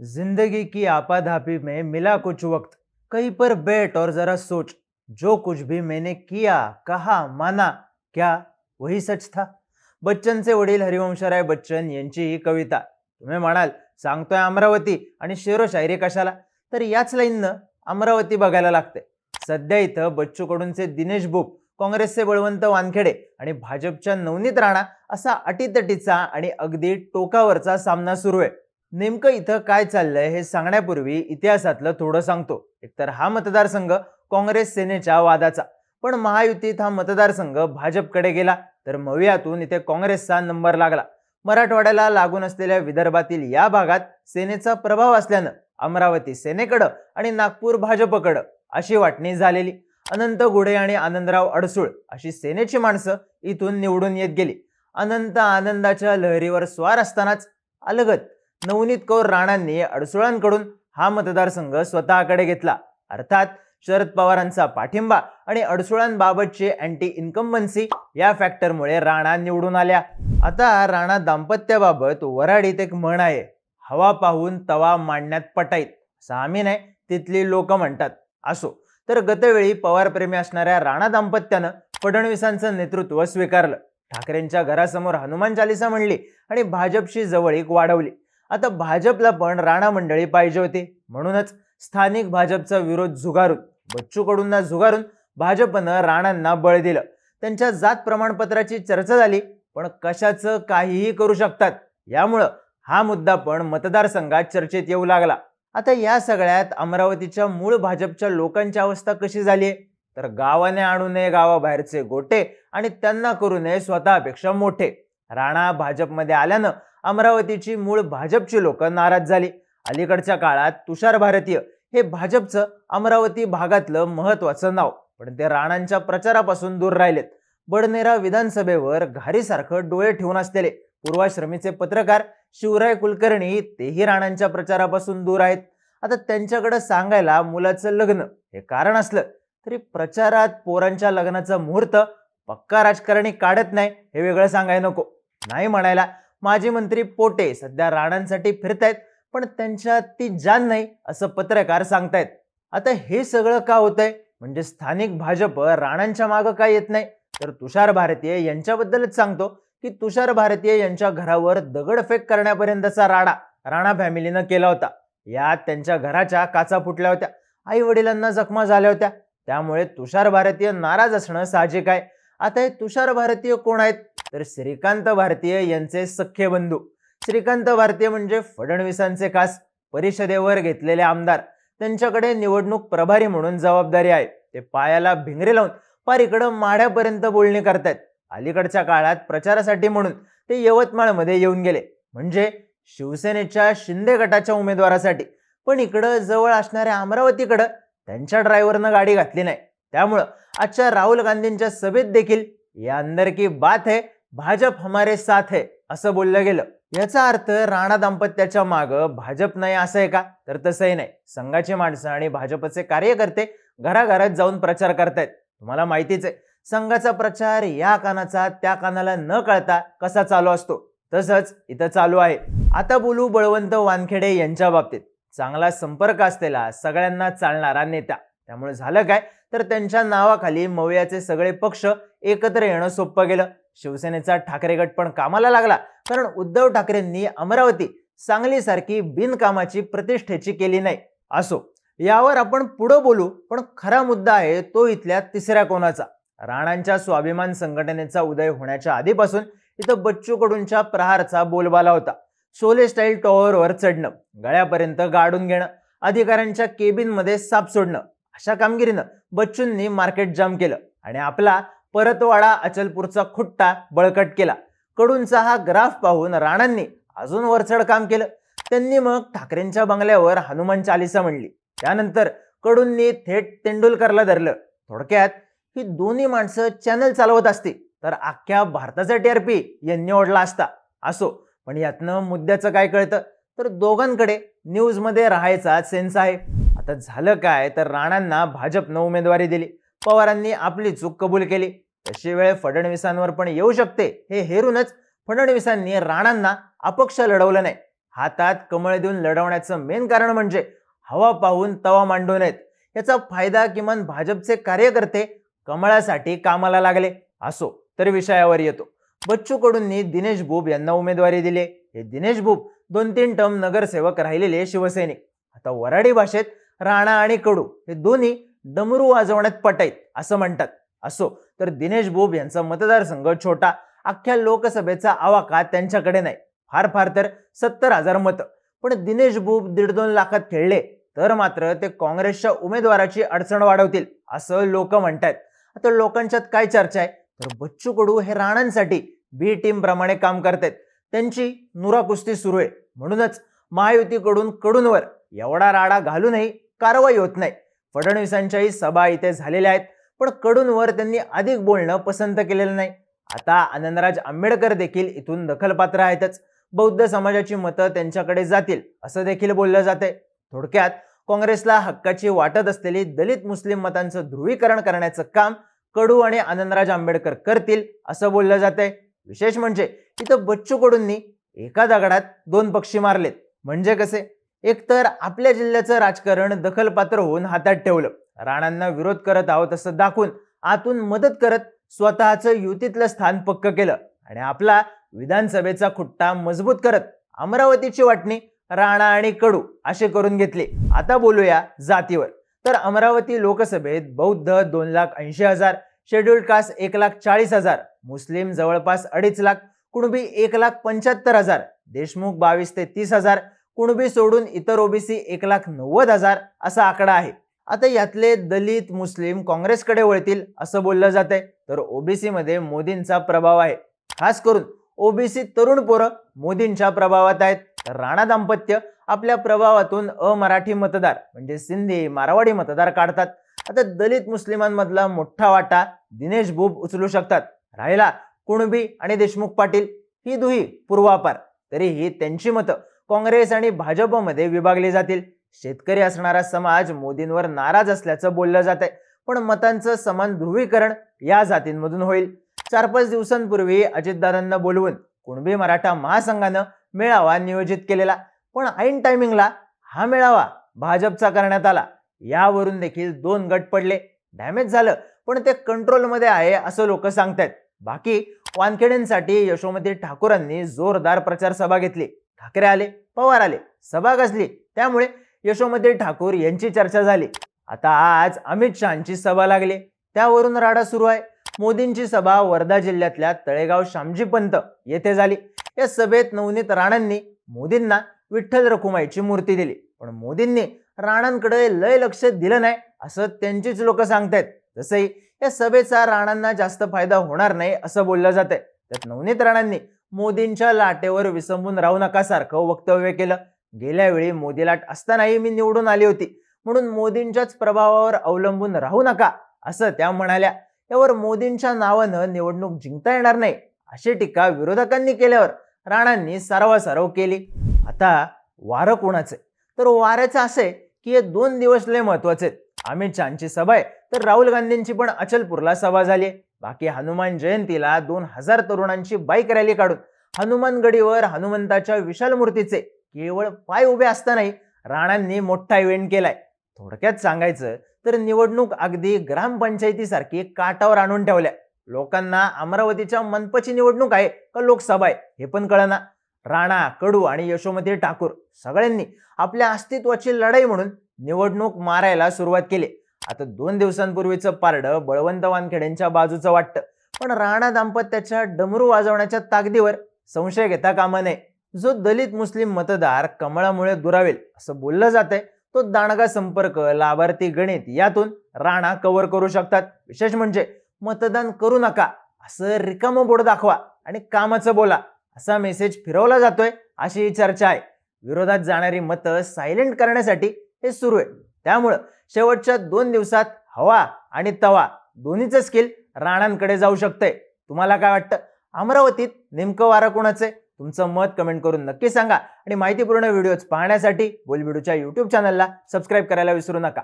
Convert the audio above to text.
जिंदगी की आपाधापी में मिला कुछ वक्त कहीं पर बैठ और जरा सोच जो कुछ भी मैंने किया कहा माना क्या वही सच था? बच्चनचे वडील हरिवंशराय बच्चन यांची ही कविता. तुम्ही म्हणाल सांगतोय अमरावती आणि शेरो शायरी कशाला? तर याच लाईननं अमरावती बघायला लागते. सध्या इथं बच्चू कडूनचे दिनेश बुप काँग्रेसचे बळवंत वानखेडे आणि भाजपच्या नवनीत राणा असा अटीतटीचा आणि अगदी टोकावरचा सामना सुरू आहे. नेमकं इथं काय चाललंय हे सांगण्यापूर्वी इतिहासातलं थोडं सांगतो. एकतर हा मतदारसंघ काँग्रेस सेनेच्या वादाचा. पण महायुतीत हा मतदारसंघ भाजपकडे गेला तर मवियातून इथे काँग्रेसचा नंबर लागला. मराठवाड्याला लागून असलेल्या विदर्भातील या भागात सेनेचा प्रभाव असल्यानं अमरावती सेनेकडं आणि नागपूर भाजपकडं अशी वाटणी झालेली. अनंत गुढे आणि आनंदराव अडसूळ अशी सेनेची माणसं इथून निवडून येत गेली. अनंत आनंदाच्या लहरीवर स्वार असतानाच अलगत नवनीत कौर राणांनी अडसुळांकडून हा मतदारसंघ स्वतःकडे घेतला. अर्थात शरद पवारांचा पाठिंबा आणि अडसुळांबाबतचे अँटी इन्कम्बन्सी या फॅक्टरमुळे राणा निवडून आल्या. आता राणा दाम्पत्याबाबत वराडीत एक म्हण आहे हवा पाहून तवा मांडण्यात पटाईत. असं आम्ही नाही तिथली लोक म्हणतात. असो तर गतवेळी पवारप्रेमी असणाऱ्या राणा दाम्पत्यानं फडणवीसांचं नेतृत्व स्वीकारलं. ठाकरेंच्या घरासमोर हनुमान चालिसा म्हणली आणि भाजपशी जवळीक वाढवली. आता भाजपला पण राणा मंडळी पाहिजे होती. म्हणूनच स्थानिक भाजपचा विरोध झुगारून बच्चू कडूंना झुगारून भाजपनं राणांना बळ दिलं. त्यांच्या जात प्रमाणपत्राची चर्चा झाली पण कशाचं काहीही करू शकतात. यामुळं हा मुद्दा पण मतदारसंघात चर्चेत येऊ लागला. आता या सगळ्यात अमरावतीच्या मूळ भाजपच्या लोकांची अवस्था कशी झाली आहे तर गावाने आणू नये गावाबाहेरचे गोटे आणि त्यांना करू नये स्वतःपेक्षा मोठे. राणा भाजपमध्ये आल्यानं अमरावतीची मूळ भाजपची लोक नाराज झाली. अलीकडच्या काळात तुषार भारतीय हे भाजपचं अमरावती भागातलं महत्वाचं नाव. पण ते राणांच्या प्रचारापासून दूर राहिलेत. बडनेरा विधानसभेवर घारीसारखं डोळे ठेवून असलेले पूर्वाश्रमीचे पत्रकार शिवराय कुलकर्णी तेही राणांच्या प्रचारापासून दूर आहेत. आता त्यांच्याकडे सांगायला मुलाचं लग्न हे कारण असलं तरी प्रचारात पोरांच्या लग्नाचा मुहूर्त पक्का राजकारणी काढत नाही हे वेगळं सांगायला नको. नाही म्हणायला माजी मंत्री पोटे सध्या राणांसाठी फिरतायत पण त्यांच्यात ती जाण नाही असं पत्रकार सांगतायत. आता हे सगळं का होतंय? म्हणजे स्थानिक भाजप राणांच्या मागं काय येत नाही? तर तुषार भारतीय यांच्याबद्दलच सांगतो की तुषार भारतीय यांच्या घरावर दगडफेक करण्यापर्यंतचा राडा राणा फॅमिलीनं केला होता. यात त्यांच्या घराच्या काचा फुटल्या होत्या. आई वडिलांना जखमा झाल्या होत्या. त्यामुळे तुषार भारतीय नाराज असणं साहजिक आहे. आता हे तुषार भारतीय कोण आहेत? तर श्रीकांत भारतीय यांचे सख्खे बंधू. श्रीकांत भारतीय म्हणजे फडणवीसांचे खास परिषदेवर घेतलेले आमदार. त्यांच्याकडे निवडणूक प्रभारी म्हणून जबाबदारी आहे. ते पायाला भिंगरे लावून पार इकडं माढ्यापर्यंत बोलणी करतायत. अलीकडच्या काळात प्रचारासाठी म्हणून ते यवतमाळमध्ये येऊन गेले. म्हणजे शिवसेनेच्या शिंदे गटाच्या उमेदवारासाठी. पण इकडं जवळ असणाऱ्या अमरावतीकडं त्यांच्या ड्रायव्हरनं गाडी घातली नाही. त्यामुळं आजच्या राहुल गांधींच्या सभेत देखील या अंदर की बात है भाजप हमारे साथ है असं बोललं गेलं. याचा अर्थ राणा दाम्पत्याच्या माग भाजप नाही असं आहे का? तर तसंही नाही. संघाची माणसं आणि भाजपचे कार्यकर्ते घराघरात जाऊन प्रचार करतायत. तुम्हाला माहितीच आहे संघाचा प्रचार या कानाचा त्या कानाला न कळता कसा चालू असतो? तसंच इथं चालू आहे. आता बोलू बळवंत वानखेडे यांच्या बाबतीत. चांगला संपर्क असलेला सगळ्यांना चालणारा नेता. त्यामुळे झालं काय? तर त्यांच्या नावाखाली मवयाचे सगळे पक्ष एकत्र येणं सोपं गेलं. शिवसेनेचा ठाकरे गट पण कामाला लागला. कारण उद्धव ठाकरेंनी अमरावती सांगलीसारखी बिनकामाची प्रतिष्ठेची केली नाही. असो यावर आपण पुढं बोलू पण खरा मुद्दा आहे तो इथल्या तिसऱ्या कोणाचा? राणांच्या स्वाभिमान संघटनेचा उदय होण्याच्या आधीपासून इथं बच्चू कडूंच्या प्रहारचा बोलबाला होता. शोले स्टाईल टॉवरवर चढणं गळ्यापर्यंत गाडून घेणं अधिकाऱ्यांच्या केबिनमध्ये साप सोडणं अशा कामगिरीनं बच्चूंनी मार्केट जाम केलं. आणि आपला परतवाडा अचलपूरचा खुट्टा बळकट केला. कडूंचा हा ग्राफ पाहून राणांनी अजून वरचढ काम केलं. त्यांनी मग ठाकरेंच्या बंगल्यावर हनुमान चालिसा म्हणली. त्यानंतर कडूंनी थेट तेंडुलकरला धरलं. थोडक्यात ही दोन्ही माणसं चॅनल चालवत असती तर अख्ख्या भारताचा टीआरपी यांनी ओढला असता. असो पण यातनं मुद्द्याचं काय कळतं? तर दोघांकडे न्यूजमध्ये राहायचा सेन्स आहे. आता झालं काय तर राणांना भाजपनं उमेदवारी दिली. पवारांनी आपली चूक कबूल केली. तशी वेळ फडणवीसांवर पण येऊ शकते हे हेरूनच फडणवीसांनी राणांना अपक्ष लढवलं नाही. हातात कमळ देऊन लढवण्याचं मेन कारण म्हणजे हवा पाहून तवा मांडू नयेत याचा फायदा किमान भाजपचे कार्यकर्ते कमळासाठी कामाला लागले असो तर विषयावर येतो. बच्चू कडूंनी दिनेश बुब यांना उमेदवारी दिली. हे दिनेश बुब दोन तीन टर्म नगरसेवक राहिलेले शिवसैनिक. आता वराडी भाषेत राणा आणि कडू हे दोन्ही डमरू वाजवण्यात पटाईत असं म्हणतात. असो. तर दिनेश बोब यांचा मतदारसंघ छोटा. अख्ख्या लोकसभेचा आवाका त्यांच्याकडे नाही. फार फार तर सत्तर हजार मतं. पण दिनेश बोब दीड दोन लाखात खेळले. तर मात्र ते काँग्रेसच्या उमेदवाराची अडचण वाढवतील असं लोक आहेत आता लोकांच्यात काय चर्चा आहे? तर बच्चू कडू हे राणांसाठी बी टीम प्रमाणे काम करतायत. त्यांची नुरा कुस्ती सुरू आहे. म्हणूनच महायुतीकडून कडूंवर एवढा राडा घालूनही कारवाई होत नाही. फडणवीसांच्याही सभा इथे झालेल्या आहेत. पण कडूनवर त्यांनी अधिक बोलणं पसंत केलेलं नाही. आता आनंदराज आंबेडकर देखील इथून दखलपात्र आहेतच. बौद्ध समाजाची मतं त्यांच्याकडे जातील असं देखील बोललं जाते थोडक्यात काँग्रेसला हक्काची वाटत असलेली दलित मुस्लिम मतांचं ध्रुवीकरण करण्याचं काम कडू आणि आनंदराज आंबेडकर करतील असं बोललं जातंय. विशेष म्हणजे इथं बच्चू कडूंनी एका दगडात दोन पक्षी मारलेत. म्हणजे कसे? एकतर आपल्या जिल्ह्याचं राजकारण दखलपात्र होऊन हातात ठेवलं. राणांना विरोध करत आहोत असं दाखवून आतून मदत करत स्वतःचं युतीतलं स्थान पक्क केलं. आणि आपला विधानसभेचा खुट्टा मजबूत करत अमरावतीची वाटणी राणा आणि कडू असे करून घेतले. आता बोलूया जातीवर. तर अमरावती लोकसभेत बौद्ध दोन लाख ऐंशी हजार शेड्युल्ड कास्ट एक लाख चाळीस हजार मुस्लिम जवळपास अडीच लाख कुणबी एक लाख पंच्याहत्तर हजार देशमुख बावीस ते तीस हजार कुणबी सोडून इतर ओबीसी एक लाख नव्वद हजार असा आकडा आहे. आता यातले दलित मुस्लिम काँग्रेसकडे वळतील असं बोललं जातंय. तर ओबीसीमध्ये मोदींचा प्रभाव आहे. खास करून ओबीसी तरुण पोरं मोदींच्या प्रभावात आहेत. तर राणा दाम्पत्य आपल्या प्रभावातून अमराठी मतदार म्हणजे सिंधी मारवाडी मतदार काढतात. आता दलित मुस्लिमांमधला मोठा वाटा दिनेश बुब उचलू शकतात. राहिला कुणबी आणि देशमुख पाटील. ही दुही पूर्वापार. तरीही त्यांची मतं काँग्रेस आणि भाजपमध्ये विभागली जातील. शेतकरी असणारा समाज मोदींवर नाराज असल्याचं बोललं जात आहे पण मतांचं समान ध्रुवीकरण या जातींमधून होईल. चार पाच दिवसांपूर्वी अजितदादांना बोलवून कुणबी मराठा महासंघानं मेळावा नियोजित केलेला. पण ऐन टायमिंगला हा मेळावा भाजपचा करण्यात आला. यावरून देखील दोन गट पडले. डॅमेज झालं. पण ते कंट्रोलमध्ये आहे असं लोक सांगतायत. बाकी वानखेडेंसाठी यशोमती ठाकूरांनी जोरदार प्रचार सभा घेतली. ठाकरे आले पवार आले सभा गाजली. त्यामुळे यशोमती ठाकूर यांची चर्चा झाली. आता आज अमित शहाची सभा लागली. त्यावरून राडा सुरू आहे. मोदींची सभा वर्धा जिल्ह्यातल्या तळेगाव श्यामजी पंत येथे झाली. या सभेत नवनीत राणांनी मोदींना विठ्ठल रखुमाईची मूर्ती दिली. पण मोदींनी राणांकडे लय लक्ष दिलं नाही असं त्यांचीच लोक सांगतायत. जसंही या सभेचा राणांना जास्त फायदा होणार नाही असं बोललं जातंय. त्यात नवनीत राणांनी मोदींच्या लाटेवर विसंबून राहू नका सारखं वक्तव्य केलं. गेल्या वेळी मोदीलाट असतानाही मी निवडून आली होती. म्हणून मोदींच्याच प्रभावावर अवलंबून राहू नका असं त्या म्हणाल्या. यावर मोदींच्या नावानं निवडणूक जिंकता येणार नाही अशी टीका विरोधकांनी केल्यावर राणांनी सारवासारव केली. आता वारं कोणाचे? तर वाऱ्याचं असे की हे दोन दिवस लय महत्त्वाचे आहेत. अमित शहाची सभा आहे तर राहुल गांधींची पण अचलपूरला सभा झाली बाकी हनुमान जयंतीला दोन हजार तरुणांची बाईक रॅली काढून. हनुमानगडीवर हनुमंताच्या विशाल मूर्तीचे केवळ पाय उभे असतानाही राणांनी मोठा इव्हेंट केलाय. थोडक्यात सांगायचं तर निवडणूक अगदी ग्रामपंचायतीसारखी काटावर आणून ठेवल्या. लोकांना अमरावतीच्या मनपाची निवडणूक आहे का लोकसभा आहे हे पण कळना. राणा कडू आणि यशोमती ठाकूर सगळ्यांनी आपल्या अस्तित्वाची लढाई म्हणून निवडणूक मारायला सुरुवात केली. आता दोन दिवसांपूर्वीचं पारडं बळवंत वानखेडेंच्या बाजूचं वाटतं. पण राणा दाम्पत्याच्या डमरू वाजवण्याच्या ताकदीवर संशय घेता कामा नये. जो दलित मुस्लिम मतदार कमळामुळे दुरावेल असं बोललं जातंय तो दांडगा संपर्क लाभार्थी गणित यातून राणा कव्हर करू शकतात. विशेष म्हणजे मतदान करू नका असं रिकामं बोर्ड दाखवा आणि कामाचं बोला असा मेसेज फिरवला जातोय अशी ही चर्चा आहे. विरोधात जाणारी मतं सायलेंट करण्यासाठी हे सुरू आहे. त्यामुळं शेवटच्या दोन दिवसात हवा आणि तवा दोन्हीचं स्किल राणांकडे जाऊ शकतंय. तुम्हाला काय वाटतं? अमरावतीत नेमकं वारं कोणाचं आहे? तुमचं मत कमेंट करून नक्की सांगा. आणि माहितीपूर्ण व्हिडिओज पाहण्यासाठी बोलबिडूच्या युट्यूब चॅनलला सबस्क्राईब करायला विसरू नका.